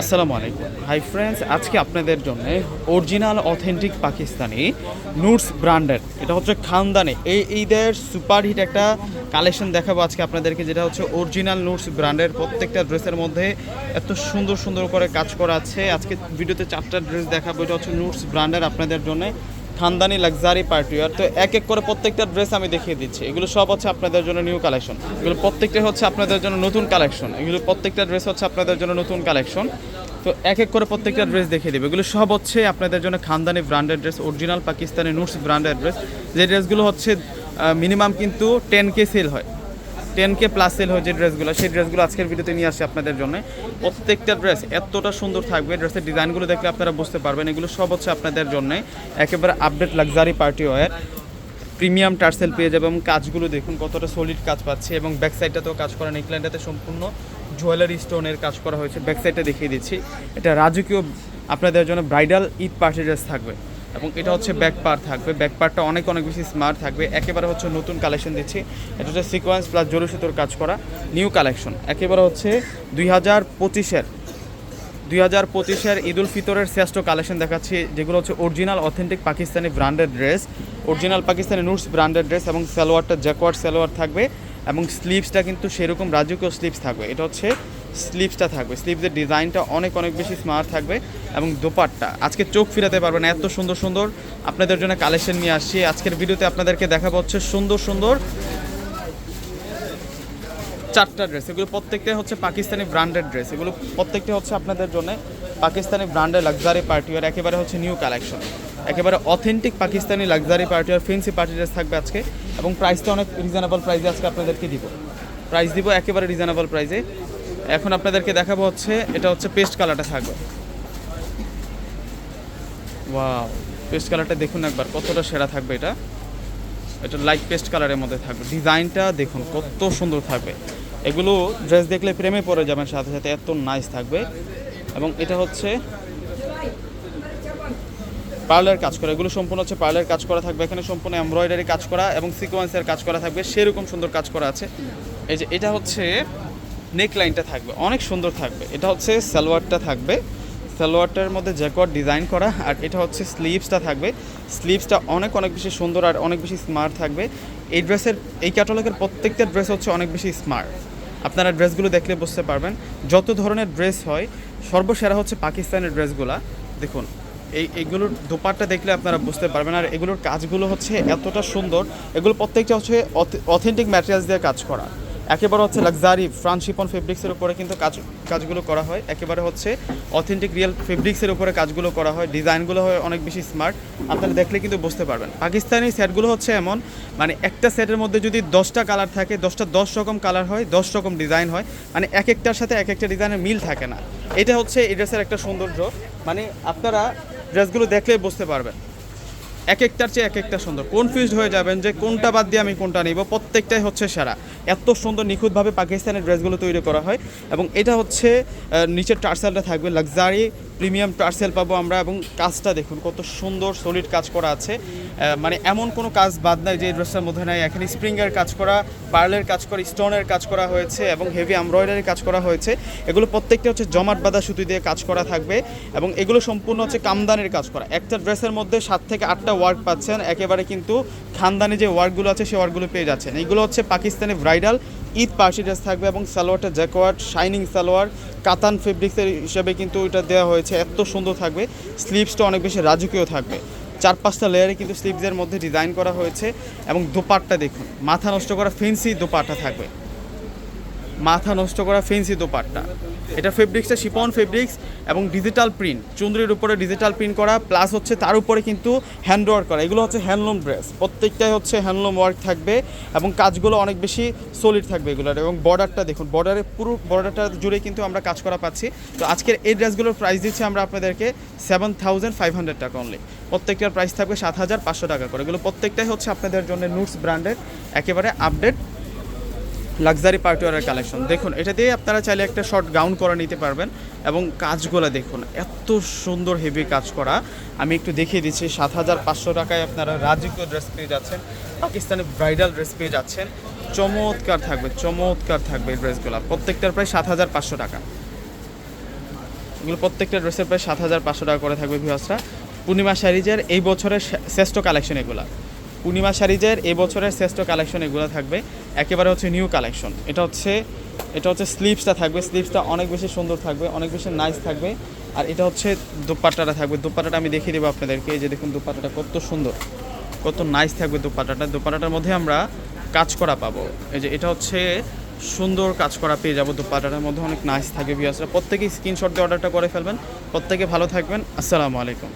আসসালামু আলাইকুম। Hi friends আজকে আপনাদের জন্য অরিজিনাল অথেন্টিক পাকিস্তানি নুটস ব্র্যান্ডের, এটা হচ্ছে খানদানি। এই ঈদের সুপারহিট একটা কালেকশন দেখাবো আজকে আপনাদেরকে, যেটা হচ্ছে অরিজিনাল নুটস ব্র্যান্ডের প্রত্যেকটা ড্রেসের মধ্যে এত সুন্দর সুন্দর করে কাজ করা আছে। আজকে ভিডিওতে চারটা ড্রেস দেখাবো, এটা হচ্ছে নুটস ব্র্যান্ডের আপনাদের জন্য। খানদানি লাক্সারি পার্টিওয়ার তো এক এক করে প্রত্যেকটা ড্রেস আমি দেখিয়ে দিচ্ছি। এগুলো সব হচ্ছে আপনাদের জন্য নিউ কালেকশন এগুলো প্রত্যেকটা হচ্ছে আপনাদের জন্য নতুন কালেকশন এগুলো প্রত্যেকটা ড্রেস হচ্ছে আপনাদের জন্য নতুন কালেকশন তো এক এক করে প্রত্যেকটা ড্রেস দেখিয়ে দেবে। এগুলো সব হচ্ছে আপনাদের জন্য খানদানি ব্র্যান্ডেড ড্রেস অরিজিনাল পাকিস্তানি নুটস ব্র্যান্ডেড ড্রেস যে ড্রেসগুলো হচ্ছে মিনিমাম কিন্তু টেন কে সেল হয়। টেন কে প্লাস সেল হয় যে ড্রেসগুলো। সেই ড্রেসগুলো আজকের ভিডিওতে নিয়ে আসছে আপনাদের জন্য। প্রত্যেকটা ড্রেস এতটা সুন্দর থাকবে। ড্রেসের ডিজাইনগুলো দেখলে আপনারা বুঝতে পারবেন। এগুলো সব হচ্ছে আপনাদের জন্য একেবারে update luxury party wear premium tassel পেয়ে যাবে। এবং কাজগুলো দেখুন, কতটা সলিড কাজ পাচ্ছে। এবং ব্যাক সাইডটাতেও কাজ করা নেকলাইনটাতে সম্পূর্ণ জুয়েলারি স্টোনের কাজ করা হয়েছে। ব্যাক সাইডটা দেখিয়ে দিচ্ছি। এটা রাজকীয় আপনাদের জন্য ব্রাইডাল ঈদ পার্টি ড্রেস থাকবে। এবং এটা হচ্ছে ব্যাক পার্ট থাকবে। ব্যাক পার্টটা অনেক অনেক বেশি স্মার্ট থাকবে। একেবারে হচ্ছে নতুন কালেকশন দিচ্ছি। এটা হচ্ছে সিকোয়েন্স প্লাস জরু সুতোর কাজ করা। নিউ কালেকশন একেবারে হচ্ছে দুই হাজার পঁচিশের, দুই হাজার পঁচিশের ঈদুল ফিতরের শ্রেষ্ঠ কালেকশন দেখাচ্ছি, যেগুলো হচ্ছে original authentic Pakistani branded dress original Pakistani নুটস branded dress এবং সালোয়ারটা জ্যাকওয়ার্ড সালোয়ার থাকবে এবং স্লিভসটা কিন্তু সেরকম রাজকীয় স্লিভস থাকবে। এটা হচ্ছে স্লিভসটা থাকবে। স্লিভসের ডিজাইনটা অনেক অনেক বেশি স্মার্ট থাকবে এবং দোপাট্টা। আজকে চোখ ফিরাতে পারবেন এত সুন্দর সুন্দর আপনাদের জন্য কালেকশন নিয়ে আসছি। আজকের ভিডিওতে আপনাদেরকে দেখাবো হচ্ছে সুন্দর সুন্দর চারটা ড্রেস এগুলো প্রত্যেকটা হচ্ছে পাকিস্তানি ব্র্যান্ডেড ড্রেস এগুলো প্রত্যেকটা হচ্ছে আপনাদের জন্য পাকিস্তানি ব্র্যান্ডের লাক্সারি পার্টিওয়ার একেবারে হচ্ছে নিউ কালেকশন একেবারে authentic Pakistani luxury party wear fancy party dress থাকবে আজকে এবং প্রাইসটা অনেক রিজনেবল প্রাইসে আজকে আপনাদেরকে দিব। প্রাইস দিব একেবারে রিজনেবল প্রাইসে এখন আপনাদেরকে দেখাবো হচ্ছে, এটা হচ্ছে পেস্ট কালারটা থাকবে। ওয়াও পেস্ট কালারটা দেখুন একবার, কতটা সেরা থাকবে এটা। এটা লাইট পেস্ট কালারের মধ্যে থাকবে। ডিজাইনটা দেখুন, কত সুন্দর থাকবে। এগুলো ড্রেস দেখলে প্রেমে পড়ে যাবেন, সাথে সাথে এত নাইস থাকবে। এবং এটা হচ্ছে পার্লার কাজ করা। এগুলো সম্পূর্ণ হচ্ছে পার্লার কাজ করা থাকবে। এখানে সম্পূর্ণ এমব্রয়ডারি কাজ করা এবং সিকোয়েন্সের কাজ করা থাকবে। সেরকম সুন্দর কাজ করা আছে। এই যে, এটা হচ্ছে নেক লাইনটা থাকবে, অনেক সুন্দর থাকবে। এটা হচ্ছে সালোয়ারটা থাকবে। সালোয়ারটার মধ্যে জ্যাকওয়ার্ড ডিজাইন করা, আর এটা হচ্ছে স্লিভসটা থাকবে। স্লিভসটা অনেক অনেক বেশি সুন্দর আর অনেক বেশি স্মার্ট থাকবে। এই ড্রেসের এই ক্যাটালগের প্রত্যেকটা ড্রেস হচ্ছে অনেক বেশি স্মার্ট আপনারা ড্রেসগুলো দেখলে বুঝতে পারবেন। যত ধরনের ড্রেস হয়, সর্বসেরা হচ্ছে পাকিস্তানের ড্রেসগুলা দেখুন, এই এগুলোর দোপাট্টা দেখলে আপনারা বুঝতে পারবেন। আর এগুলোর কাজগুলো হচ্ছে এতটা সুন্দর। এগুলো প্রত্যেকটা হচ্ছে অথেন্টিক ম্যাটেরিয়ালস দিয়ে কাজ করা। একেবারে হচ্ছে লাক্সারি ফ্রান্স শিপন ফেব্রিক্সের উপরে কিন্তু কাজ, কাজগুলো করা হয়। একেবারে হচ্ছে অথেন্টিক রিয়েল ফেব্রিক্সের উপরে কাজগুলো করা হয়। ডিজাইনগুলো হয় অনেক বেশি স্মার্ট আপনারা দেখলে কিন্তু বুঝতে পারবেন। পাকিস্তানি সেটগুলো হচ্ছে এমন মানে একটা সেটের মধ্যে যদি দশটা কালার থাকে, দশটা দশ রকম কালার হয়, দশ রকম ডিজাইন হয় মানে এক একটার সাথে এক একটা ডিজাইনের মিল থাকে না। এটা হচ্ছে এই ড্রেসের একটা সৌন্দর্য। মানে আপনারা ড্রেসগুলো দেখলেই বুঝতে পারবেন। এক একটার চেয়ে এক একটা সুন্দর। কনফিউজড হয়ে যাবেন যে কোনটা বাদ দিয়ে আমি কোনটা নিব। প্রত্যেকটাই হচ্ছে সেরা। এত সুন্দর নিখুঁতভাবে পাকিস্তানের ড্রেসগুলো তৈরি করা হয় এবং এটা হচ্ছে নিচের টার্সেলটা থাকবে, লাক্সারি প্রিমিয়াম টার্সেল পাবো আমরা এবং কাজটা দেখুন কত সুন্দর সলিড কাজ করা আছে। মানে এমন কোনো কাজ বাদ নাই যে ড্রেসটার মধ্যে নাই। এখানে স্প্রিংয়ের কাজ করা, পার্লের কাজ করা, স্টোনের কাজ করা হয়েছে এবং হেভি এমব্রয়ডারি কাজ করা হয়েছে। এগুলো প্রত্যেকটা হচ্ছে জমাট বাঁধা সুতি দিয়ে কাজ করা থাকবে এবং এগুলো সম্পূর্ণ হচ্ছে কামদানির কাজ করা। একটা ড্রেসের মধ্যে সাত থেকে আটটা ওয়ার্ক পাচ্ছেন, একেবারে কিন্তু খানদানি যে ওয়ার্কগুলো আছে সেই ওয়ার্কগুলো পেয়ে যাচ্ছেন। এগুলো হচ্ছে পাকিস্তানি ব্রাইডাল, ঈদ পার্সি ড্রেস থাকবে এবং সালোয়ারটা জ্যাকোয়ার্ড, শাইনিং সালোয়ার, কাতান ফেব্রিক্সের হিসাবে কিন্তু এটা দেওয়া হয়েছে। এত সুন্দর থাকবে স্লিভসটা অনেক বেশি রাজকীয় থাকবে। চার পাঁচটা লেয়ারে কিন্তু স্লিভসের মধ্যে ডিজাইন করা হয়েছে এবং দোপাট্টা দেখুন, মাথা নষ্ট করা ফেন্সি দোপাট্টা থাকবে। মাথা নষ্ট করা ফেন্সি দোপাট্টা। এটা ফেব্রিক্সটা শিপন ফেব্রিক্স এবং ডিজিটাল প্রিন্ট চুন্দ্রির উপরে ডিজিটাল প্রিন্ট করা প্লাস হচ্ছে তার উপরে কিন্তু হ্যান্ড ওয়ার্ক করা। এগুলো হচ্ছে হ্যান্ডলুম ড্রেস প্রত্যেকটাই হচ্ছে হ্যান্ডলুম ওয়ার্ক থাকবে এবং কাজগুলো অনেক বেশি সলিড থাকবে এগুলোর। এবং বর্ডারটা দেখুন বর্ডারে পুরো বর্ডারটা জুড়ে কিন্তু আমরা কাজ করা পাচ্ছি। তো আজকের এই ড্রেসগুলোর প্রাইস দিচ্ছি আমরা আপনাদেরকে সেভেন থাউজেন্ড ফাইভ হান্ড্রেড টাকা অনলি প্রত্যেকটার প্রাইস থাকবে সাত হাজার পাঁচশো টাকা করে। এগুলো প্রত্যেকটাই হচ্ছে আপনাদের জন্য নুটস ব্র্যান্ডের একেবারে আপডেট লাক্সারি পার্টিওয়ারের কালেকশন দেখুন, এটা দিয়ে আপনারা চাইলে একটা শর্ট গাউন করে নিতে পারবেন এবং কাজগুলো দেখুন, এত সুন্দর হেভি কাজ করা। আমি একটু দেখিয়ে দিচ্ছি, সাত হাজার পাঁচশো টাকায় আপনারা রাজকীয় ড্রেস পেয়ে যাচ্ছেন, পাকিস্তানি ব্রাইডাল ড্রেস পেয়ে যাচ্ছেন। চমৎকার থাকবে চমৎকার থাকবে এই ড্রেসগুলো প্রত্যেকটার প্রায় সাত হাজার পাঁচশো টাকা। এগুলো প্রত্যেকটা ড্রেসের প্রায় সাত হাজার পাঁচশো টাকা করে থাকবে ভিউয়ার্সরা পূর্ণিমা শাড়িজের এই বছরের শ্রেষ্ঠ কালেকশন এগুলা। পূর্ণিমা শাড়িজের এই বছরের শ্রেষ্ঠ কালেকশন এগুলো থাকবে। একেবারে হচ্ছে নিউ কালেকশন এটা হচ্ছে এটা হচ্ছে স্লিভসটা থাকবে। স্লিভসটা অনেক বেশি সুন্দর থাকবে, অনেক বেশি নাইস থাকবে। আর এটা হচ্ছে দুপাট্টাটা থাকবে। দুপাট্টাটা আমি দেখিয়ে দেবো আপনাদেরকে। এই যে দেখুন দুপাট্টাটা কত সুন্দর, কত নাইস থাকবে দুপাট্টাটা। দুপাট্টাটার মধ্যে আমরা কাজ করা পাবো। এই যে এটা হচ্ছে সুন্দর কাজ করা পেয়ে যাব দুপাট্টাটার মধ্যে। অনেক নাইস থাকবে ভিউয়ার্সরা প্রত্যেকেই স্ক্রিনশট দিয়ে অর্ডারটা করে ফেলবেন। প্রত্যেকে ভালো থাকবেন। আসসালামু আলাইকুম।